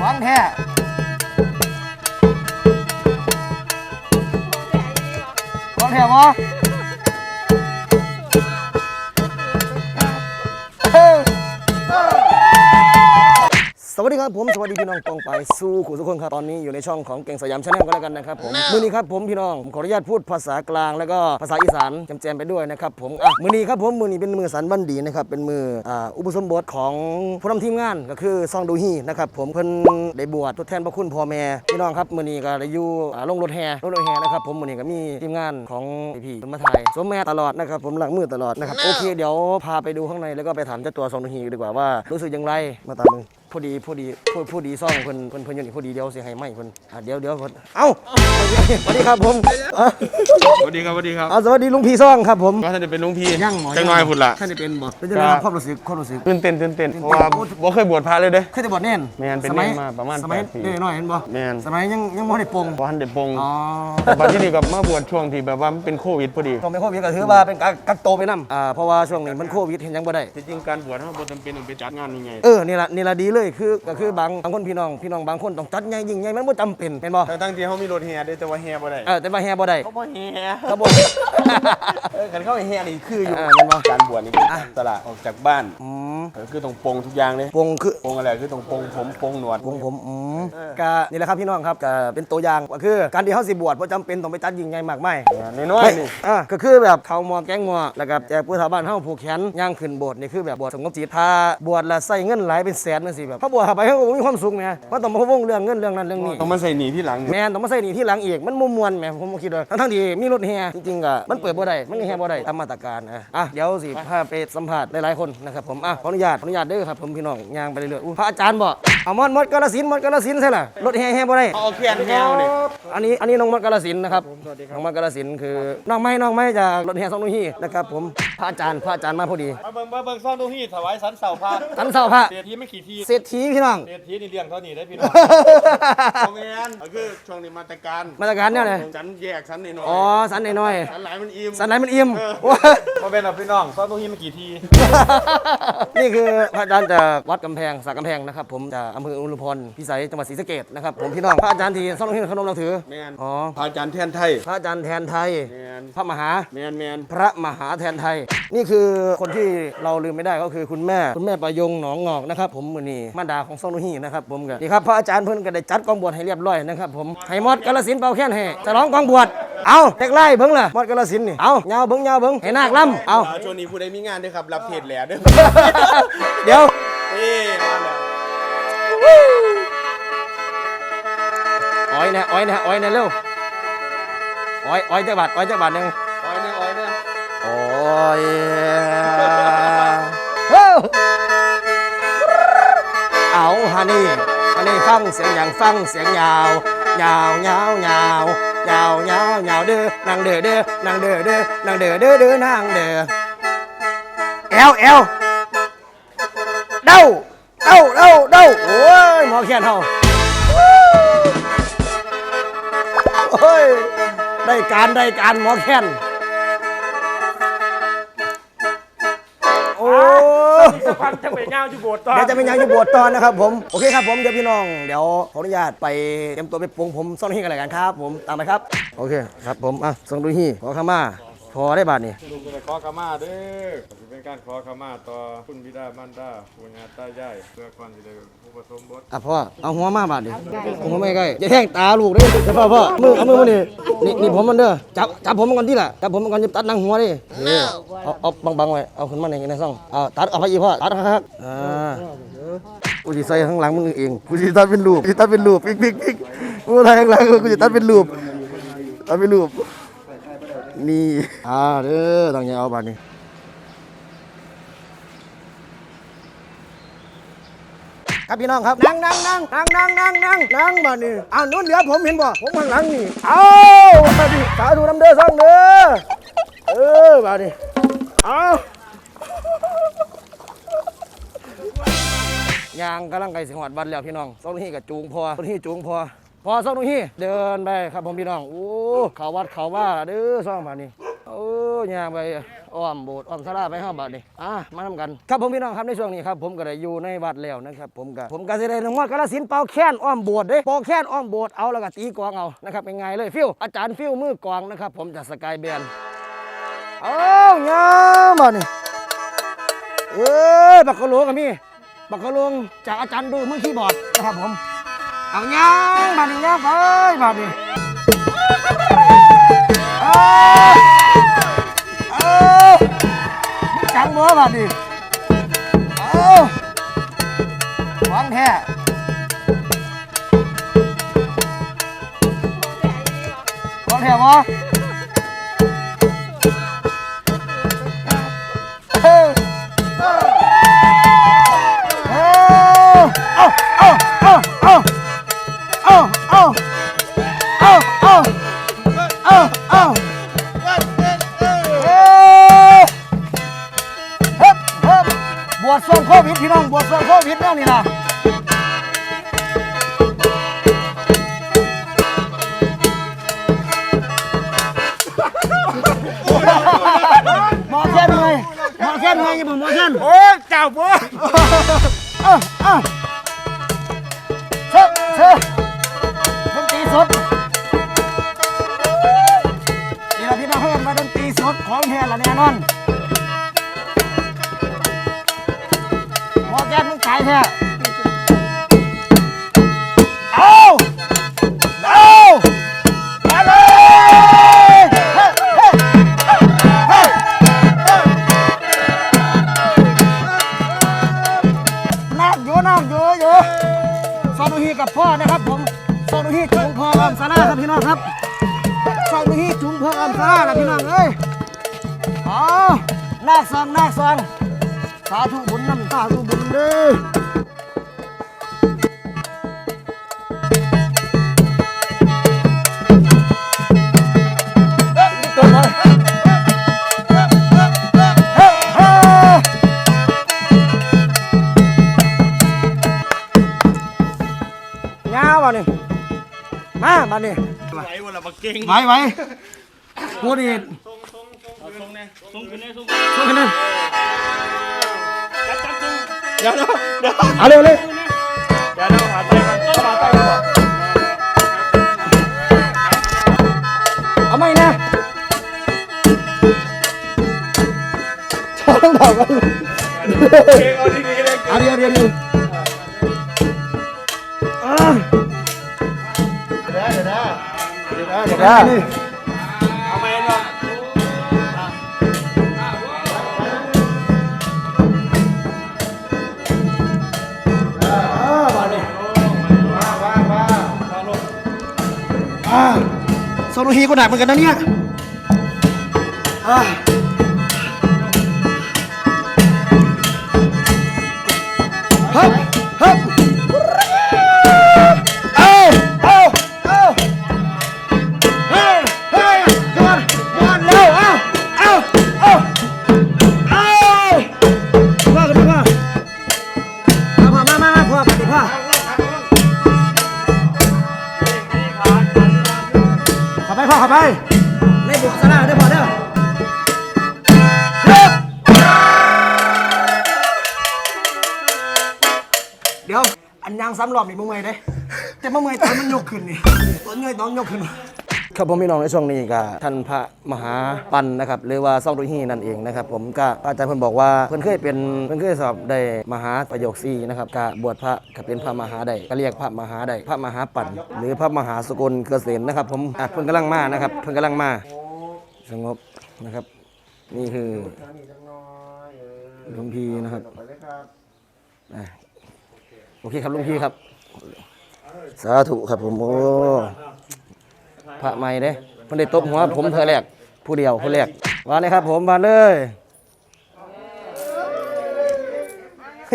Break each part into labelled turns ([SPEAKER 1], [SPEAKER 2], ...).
[SPEAKER 1] ของแท้ของแท้บ่ วัสดีครับผมสวัสดีพี่น้องตรงไปสู้ขู่ทุกคนครับตอนนี้อยู่ในช่องของเก่งสยามชาแนลก็แล้วกันนะครับผมมือนี้ครับผมพี่น้องผมขออนุญาตพูดภาษากลางแล้วก็ภาษาอีสานจำๆไปด้วยนะครับผมอะมือนี้ครับผมมือนี้เป็นมือสันบันดีนะครับเป็นมืออ่าอุปสมบทของผู้นำทีมงานก็คือซองดูฮีนะครับผมเพิ่นได้บวชทดแทนพระคุณพ่อแม่พี่น้องครับมือนี้ก็ได้อยู่อ่าลงรถแห่ลงรถแห่นะครับผมมือนี้ก็มีทีมงานของพี่ๆเพิ่นมาถ่ายสวมแม่ตลอดนะครับผมหลังมือตลอดนะครับโอเคเดี๋ยวพาไปดูข้างในแล้วก็ไปถามเจ้าตัวซองดูฮีดีกว่าว่ารู้สึกอย่างไรมาตามมึง พอดีพอดีพอพอดีซ่องเพิ่นเพิ่นเพิ่นอยู่นี่พอดีเดี๋ยวสิให้ไหมเพิ่นอะเดี๋ยวเดี๋ยวเพิ่นเอ้าสวัสดีครับผมอะ
[SPEAKER 2] สวัสดีครับสวัสดีครับ
[SPEAKER 1] อะสวัสดีลุงพี่ซ่องครับผม
[SPEAKER 2] ก็ท่านจะเป็นลุงพี่
[SPEAKER 1] ยังหมอ
[SPEAKER 2] จังน้อยพุ่นละ
[SPEAKER 1] ท่านจะเป็นบ่เป็นจังได๋ความรู้สึกความรู้สึก
[SPEAKER 2] ตื่นเต้นตื่นเต้นเพราะว่าบ่เคยบวชพระเลยเด้
[SPEAKER 1] เคยได้บวชแน่น
[SPEAKER 2] แม่นเป็น
[SPEAKER 1] สมัย
[SPEAKER 2] เนนมาประมาณ
[SPEAKER 1] สมัย
[SPEAKER 2] แปดปี
[SPEAKER 1] เด็กน้อยเห็นบ่
[SPEAKER 2] แม่น
[SPEAKER 1] สมัยยังยังบ่ได้ปลง
[SPEAKER 2] บ่ทันได้ปลง
[SPEAKER 1] อ๋อ
[SPEAKER 2] แต่ปัจจุบันกับมาบวชช่วงที่แบบว่ามันเป็นโควิดพอดี
[SPEAKER 1] ตอนเป็นโควิดก็ถือว่าเป็นการกักโตวไปนํอ่าเพราะว่าช่วงนี้มันโควิดเห็นยังบ่ได้
[SPEAKER 2] จริงๆการบวชเราบ่จำเป็นต้องไปจัดงานยังไง
[SPEAKER 1] เออนี่ล่ะนี่ล่ะดีเลยคือก็คือบางบางคนพี่น้องพี่น้องบางคนต้องจัดใหญ่ยิ่งใหญ่มันบ่จำเป็นแม่นบ่
[SPEAKER 2] ทั้งๆที่เขามีรถแห่ด้วยแต่ว่าแห่บ่ได้
[SPEAKER 1] เออแต่ว่าแฮ่บ่ได้
[SPEAKER 2] เขาบ่แห่
[SPEAKER 1] ครับผม
[SPEAKER 2] เออกันเข้าแห่นี่คืออยู่
[SPEAKER 1] เออแม่นบ่
[SPEAKER 2] การบวชนี่คือสละออกจากบ้าน
[SPEAKER 1] อืม
[SPEAKER 2] เออ คือต้องปลงทุกอย่างเลย
[SPEAKER 1] ปลงคือ
[SPEAKER 2] ปลงอะไรคือต้องปลงผมปลงหนวด
[SPEAKER 1] วงผมอืมก็นี่แหละครับพี่น้องครับก็เป็นตัวอย่างก็คือการที่เขาสิบวชเพราะจำเป็นต้องไปจัดยิงใหญ่มากไม่
[SPEAKER 2] น้อยๆนี่
[SPEAKER 1] อ่าก็คือแบบเขามอแก๊งมอแล้วก็แจกผู้ชาวบ้านเฮาผูกแขนย่างขึ้นโบสถ์นี่คือแบบบวชสงบจิตถ้าบวชแล้วใส่เงินหลายเป็นแสนนั่นสิแบบเขาบวชเข้าไปเขาก็บ่มีความสุขแหมว่าต้องมาพะวงเรื่องเงินเรื่องนั้นเรื่องนี้
[SPEAKER 2] ต้องมาใส่หนีที่หลังเนี่ย
[SPEAKER 1] แม่นต้องมาใส่หนี่ที่หลังอีกมันมุมมวนแหมผมก็คิดว่าทั้งๆที่มีรถแห่จริงๆก็มันเปิดบ่ได้มันแห่บ่ได้ตามมาตรการอะอะเดี๋ยวสิพาไปสัมภาษณ์หลายๆคนนะครับผมอะขออนุญาตขออนุญาตเด้อครับผมพี่น้องย่างไปเรื่อยๆอู้พระอาจารย์บ่เอามอดมอดกาฬสินธุ์มอดกาฬสินธุ์ใช่ล่ะรถแห่แห่บ่ได้
[SPEAKER 2] เอาแขนแฮวนี่
[SPEAKER 1] อันนี้อันนี้น้องมดกาลสินธุ์นะครับน้องมดกาลสินธุ์คือน้องไม้น้องไม้จากรถแห่สองนุฮีนะครับผมพระอาจารย์พระอาจารย์มาพอดี
[SPEAKER 2] มาเบิ่งมาเบิ่งซ่อนดูฮีถวายสันเสาพระ
[SPEAKER 1] สันเสาพระ
[SPEAKER 2] เศรษฐีไม่ขี่ที
[SPEAKER 1] เศรษฐีพี่น้อง
[SPEAKER 2] เศรษฐีนี่เลี้ยงเท่านี้ได้พี่น้องโรงเรียนก็คือช่วงนี้มาตรการ
[SPEAKER 1] มาตรการเนี่ยเลย
[SPEAKER 2] สันแยกสันน้อย
[SPEAKER 1] อ๋อสันน้อย
[SPEAKER 2] สันหลายมันอิ่ม
[SPEAKER 1] ๆสันไหนมันอิ่ม
[SPEAKER 2] เออ
[SPEAKER 1] โอ้ย
[SPEAKER 2] มาเป็นเราพี่น้องซ่อนดูฮีมากี่ที
[SPEAKER 1] นี่คือพระอาจารย์จากวัดกำแพงสากกำแพงนะครับผมจากอำเภออุลุพรพิสัยจังหวัดศรีสะเกษนะครับผมพี่น้องพระอาจารย์ที่สองนุฮีขนมเราถือ
[SPEAKER 2] แมน
[SPEAKER 1] อ๋อ
[SPEAKER 2] พระอาจารย์แทนไทย
[SPEAKER 1] พระอาจารย์แทนไทย
[SPEAKER 2] แมน
[SPEAKER 1] พระมหา
[SPEAKER 2] แมนแมน
[SPEAKER 1] พระมหาแทนไทย นี่คือคนที่เราลืมไม่ได้ก็คือคุณแม่ คุณแม่ประยงหนองงอกนะครับผมมือนี่มารดาของซองนุฮีนะครับผมก็นี่ครับพระอาจารย์เพิ่นก็ได้จัดกองบวชให้เรียบร้อยนะครับผมให้มอดกาลสินธุ์เป่าแค้นให้จะร้องกองบวช เอาเด็กไล่เบิ่งล่ะมอดกาลสินธุ์นี่เอายาวเบิ่งยาวเบิ่งให้นาคล่ำเอา
[SPEAKER 2] อ่าช่วงนี้ผู้ใดมีงานด้วยครับ รับเทศแหล่ด้วย
[SPEAKER 1] เดี๋ยว
[SPEAKER 2] เอ้มาแล้ว
[SPEAKER 1] อ้อยเนี่ยอ้อยเนี่ยอ้อยเนี่ยเร็วอ้อยอ้อยจักบาทอ้อยจักบาทหนึง
[SPEAKER 2] อ้อยเนี่ยอ้อยเนี่ย
[SPEAKER 1] โอ้ยเฮ้ยเอาฮานี่ฮานี่ฟังเสียงอย่างฟังเสียงยาวยาวยาวยาว nhào nhào nhào đưa nàng đưa đưa nàng đưa đưa nàng đưa đưa đưa nàng đưa eo eo. Đâu? Đâu đâu đâu? Ôi một khen hồng ôi. Đây can đây can một khen.
[SPEAKER 3] สักพักจะไปเงาอยู่โบสถ์ตอน
[SPEAKER 1] เดี๋ยวจะเป็นยังอยู่บวชตอนนะครับผม โอเคครับผม เดี๋ยวพี่น้อง เดี๋ยวขออนุญาตไปเตรียมตัวไปปรุงผมซ่อนหิ้งกันเลยกันครับ ผม ตามไปครับ โอเคครับผม อะส่งดูฮีขอขมา พอได้บาทนี่
[SPEAKER 3] ลุงจะไปขอขมาเด้อถือเป็นการขอขมาต่อคุณบิดามารดาปู่ย่าตายายเพื่อก่อนจะได้ผู้ผสมบท
[SPEAKER 1] อะพ่อเอาหัวมาบาทดิเอาหัวไม่ใกล้อย่าแทงตาลูกเด้อเดี๋ยวพ่อพ่อมือเอามือมานี่นี่นี่ผมมันเด้อจับจับผมมันก่อนที่ล่ะจับผมมันก่อนจะตัดหนังหัวดิเออเอาเอาบังบังๆไว้เอาขึ้นมาในในซ่องเอาตัดเอาไปอีกพ่อตัดครับอ่ากูจะใส่ข้างหลังมึงเองกูจะตัดเป็นรูปกูจะตัดเป็นรูปปิ๊กปิ๊กปิ๊กกูถ่ายข้างหลังกูจะตัดเป็นรูปตัดเป็นรูป นี่อ่าเด้อต้องอย่าเอาบาดนี้ครับพี่น้องครับนั่งนั่งนั่งนั่งนั่งนั่งนั่งนั่งบาดนี้อ้าวนู้นเหลือผมเห็นบ่ผมข้างหลังนี่เอาบาดนี้สาธุน้ำเด้อซ่องเด้อเออบาดนี้เอายางกำลังไก่สิงหวัดบันแล้วพี่น้องซ่องนี่กับจูงพอซ่องนี่จูงพอ พอซ่องนี่เดินไปครับผมพี่น้องโอ้เขาวัดเขาว่าเด้อซ่องแบาดนี้โอ้ยางไปอ้อมโบสถ์อ้อมสาราไปห้าบาทนี่อะมาทำกัน ครับผมพี่น้องครับในช่วงนี้ครับผมก็ได้อยู่ในวัดแล้วนะครับผมก็ผมก็จะได้นำมอดกระสินเป่าแค้นอ้อมโบสถ์เด้เป่าแค้นอ้อมโบสถ์เอาแล้วก็ตีกองเอานะครับเป็นไงเลยฟิวอาจารย์ฟิวมือกองนะครับผมจากสกายแบนด์เอาเงามานี่เอ้ยบักกะโหลกับมีบักกะโหลงจากอาจารย์ดูมือคีย์บอร์ดนะครับผม เอาเงามานี่เงาไปมานี่เอ้ยเอ้าจังบ่บัดนี้เอ้าหวางแท้หวางแท้บ่ โอ้ย
[SPEAKER 2] เจ้าบัว
[SPEAKER 1] เอาเอาเชิญเชิญดนตรีสดนี่ละพี่น้องเพื่อนมาดนตรีสดของแท้ละแน่นอนพอแก้มึงขายแท้ อยู่น้ำอยู่อยู่ซอนุฮีกับพ่อนะครับผมซอนุฮีจุงพ่ออมสาราครับพี่น้องครับซอนุฮีจุงพ่ออมสาราครับพี่น้องเอ้ยอ๋อนาซองหน้าซองสาธุบุญน้ำสาธุบุญเด้อ มาบ่นี่
[SPEAKER 2] ไหววันละบักเก่ง
[SPEAKER 1] ไหวไหวกูนี่
[SPEAKER 2] ส่งเนี่ยส่งขึ้นเนี่ยส่ง
[SPEAKER 1] สู้กันเลย
[SPEAKER 2] จับจับส่งเดี๋ยวเดี๋ยวเดี๋ยว
[SPEAKER 1] เอาเร็วเลย
[SPEAKER 2] เดี๋ยวเดี๋ยวหาใจกันต้องหาใจกันบอก
[SPEAKER 1] เอาไม่นะชอบต้องบอกกัน
[SPEAKER 2] เก่งเอาดีๆเลย
[SPEAKER 1] เอาเดียวเดียว เดี๋ยวนะ
[SPEAKER 2] เอาไปก่
[SPEAKER 1] อนโซโลฮีก็หนักเหมือนกันนะเนี่ย พ่อเข้าไปในบุกสลาได้อพ่อเด้อเฮ้ยเดี๋ยวอันยางซ้ำรอบนี่มึงเมื่อยเด้แต่มึงเมื่อยตอนมันยกขึ้นนี่ตอนเมื่อยตอนยกขึ้น ครับผมพี่น้องในช่วงนี้ก็ท่านพระมหาปันนะครับหรือว่าซ่องดุฮีนั่นเองนะครับผมก็อาจารย์เพิ่นบอกว่าเพิ่นเคยเป็นเพิ่นเคยสอบได้มหาประโยคซีนะครับก็บวชพระก็เป็นพระมหาได้ก็เรียกพระมหาได้พระมหาปันหรือพระมหาสกุลเกษมนะครับผมอะเพิ่นกำลังมานะครับเพิ่นกำลังมาสงบนะครับ นี่คือลวงพีนะครับโอเคครับลุงพีครับ สาธุครับผมโอ้ พระใหม่เด้เพิ่นได้ตบหัวผมเธอแรก ผู้เดียวผู้แรกมาเลยครับผมมาเลย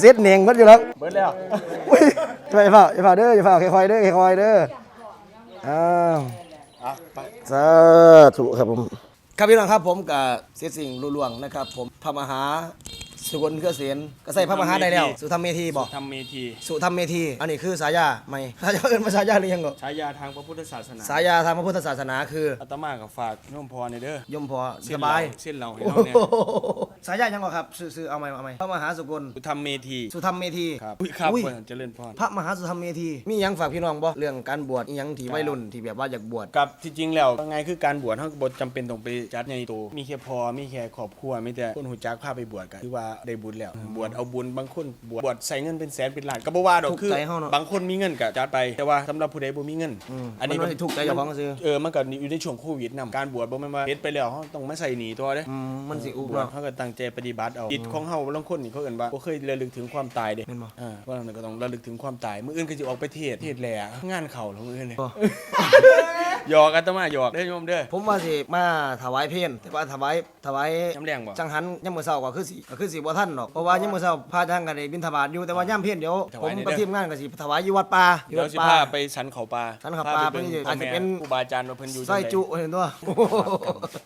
[SPEAKER 1] เซ็ตเนียงมันอยู่แล้ว
[SPEAKER 2] เบิดแล้ว
[SPEAKER 1] อุ้ยอย่าไปเฝ้าอย่าเฝ้าเด้ออย่าเฝ้าค่อยๆเด้อค่อยๆเด้ออ้าว
[SPEAKER 2] อะไป
[SPEAKER 1] สาธุครับผม ครับพี่น้องครับผมกับเสียสิ่งลุล่วงนะครับ ผมพระมหา สุกลเครือเสียนก็ใส่พระมหาได้แล้ว สุธรรมเมธีบอก
[SPEAKER 2] ทำเมธี
[SPEAKER 1] สุธรรมเมธีอันนี้คือสายาไหมสายาเอิ้นมาสายาหรือยังก็
[SPEAKER 2] ฉายาทางพระพุทธศาสนา
[SPEAKER 1] สายาทางพระพุทธศาสนาคือ
[SPEAKER 2] อาตมากับฝากโน้มพรในเด้อย
[SPEAKER 1] มพอ
[SPEAKER 2] เส้
[SPEAKER 1] ส
[SPEAKER 2] น
[SPEAKER 1] บาย
[SPEAKER 2] เส้นเราให้
[SPEAKER 1] โอ้
[SPEAKER 2] เราเนี่ย
[SPEAKER 1] โห สายายังก็ครับซื้อๆเอาไหมเอาไหมพระมหาสุกล
[SPEAKER 2] ทำเมธี
[SPEAKER 1] สุธรรมเมธี
[SPEAKER 2] ครับอุ๊ยครับ
[SPEAKER 1] อุ้ย
[SPEAKER 2] เพิ่นเจริญพร
[SPEAKER 1] พระมหาสุธรรมเมธีมีหยังฝากพี่น้องบ่เรื่องการบวชอีหยังที่วัยรุ่นที่แบบว่าอยากบวช
[SPEAKER 2] กับที่จริงแล้วไงคือการบวชเฮาก็บ่จำเป็นต้องไปจัดใหญ่โตมีแค่พอมีแค่ครอบครัวมีแต่คนหูจักพาไปบวชกันคือว่าได้บุญแล้ว บวชเอาบุญบางคนบวชบวชใส่เงินเป็นแสนเป็นล้านก็บ่ว่าดอก
[SPEAKER 1] ถูก
[SPEAKER 2] คือ
[SPEAKER 1] ใจเฮาเนาะ
[SPEAKER 2] บางคนมีเงินก็จัดไปแต่ว่าสำหรับผู้ใดบ่มีเงิน
[SPEAKER 1] อันนี้มันถูกใจเจ้าของซื้อ
[SPEAKER 2] เออมันก็อยู่ในช่วงโควิดนํการบวชบ่แม่นว่าเฮ็ดไปแล้วเฮาต้องมาใส่หนีตัวเด้
[SPEAKER 1] อืมมันสิอุบบ
[SPEAKER 2] วช
[SPEAKER 1] เนาะ
[SPEAKER 2] เขาก็ตั้งใจปฏิบัติเอาจิตของเฮาบางคนนี่เขาเอิ้นว่าบ่เคยระลึกถึงความตายเด้
[SPEAKER 1] แม่นบ่
[SPEAKER 2] อ่าว่านั้นก็ต้องระลึกถึงความตายมื้ออื่นก็สิออกไปเทศน์เทศน์แหล่งานเข้าแล้วมื้ออื่นเลย
[SPEAKER 1] บ่
[SPEAKER 2] หยอกอาตมาหยอกเด้อโยมเด้อ
[SPEAKER 1] ผมว่าสิมาถวายเพลแต่ว่าถวายถวาย
[SPEAKER 2] น้ำแรงบ่
[SPEAKER 1] จังหันยามมื้อเช้าก็คือสิก็คือสิบ่ทันดอกเพราะว่ายามมื้อเช้าพาทางกันได้บิณฑบาตอยู่แต่ว่ายามเพลเดี๋ยว
[SPEAKER 2] ถ
[SPEAKER 1] ผ
[SPEAKER 2] วามยในเด้อ
[SPEAKER 1] กับทีมงานก็สิถวายอยู่วัดป่าอยู่
[SPEAKER 2] เดี๋ย
[SPEAKER 1] วั
[SPEAKER 2] ว
[SPEAKER 1] ด
[SPEAKER 2] สิ
[SPEAKER 1] ป่า
[SPEAKER 2] พาไปสันเขาปลา
[SPEAKER 1] สันเขาปลา
[SPEAKER 2] พ
[SPEAKER 1] เพิ่นสิ
[SPEAKER 2] พ่
[SPEAKER 1] อาจจะเป็น
[SPEAKER 2] ครูบาอาจารย์ว่าเพิ่นอยู่
[SPEAKER 1] ซอยจุเห็นตัว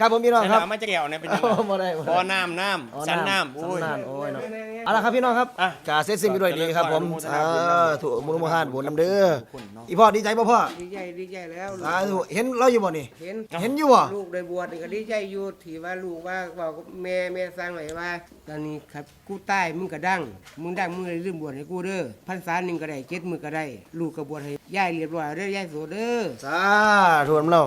[SPEAKER 1] ครับผมพี่น้อง
[SPEAKER 2] ใช่
[SPEAKER 1] ค
[SPEAKER 2] ค
[SPEAKER 1] รั
[SPEAKER 2] รั
[SPEAKER 1] บบ
[SPEAKER 2] มาจะแก้วเนี่ยเป็นยังไง
[SPEAKER 1] บ่ได้บ่
[SPEAKER 2] พอ
[SPEAKER 1] ได้
[SPEAKER 2] น้ำน้
[SPEAKER 1] อ๋อำ
[SPEAKER 2] สันน้ำโอ้ย
[SPEAKER 1] สันน้ำโอ้ยเนาะ เอาละครับพี่น้องครับ
[SPEAKER 2] อะ
[SPEAKER 1] กาเสร็จสิ้นไปด้วยดีครับผม
[SPEAKER 2] อนุโมท
[SPEAKER 1] เอ
[SPEAKER 2] นาบุญ
[SPEAKER 1] อถูกมุนมุทานบุญนำเด้ออีพ่อดีใจบ่พ่อ
[SPEAKER 4] ดีใจดีใจแล้วลูก
[SPEAKER 1] สาธุเห็นเราอยู่บ่นี่
[SPEAKER 4] เห็น
[SPEAKER 1] เห็นอยู่บ่
[SPEAKER 4] ลูกได้บวชนี่ก็ดีใจอยู่ที่ว่าลูกว่าบอกกับแม่แม่สร้างไว้ว่า ตอนนี้ครับกูตายมึงก็ดังมึงดังมึงเลยลืมบวชให้กูเด้อพรรษาหนึ่งก็ได้เจ็ดมือก็ได้ ลูกก็บวชให้ย่ายเรียบร้อยเด้อย่ายโสเด้อ
[SPEAKER 1] สาธุนำเรา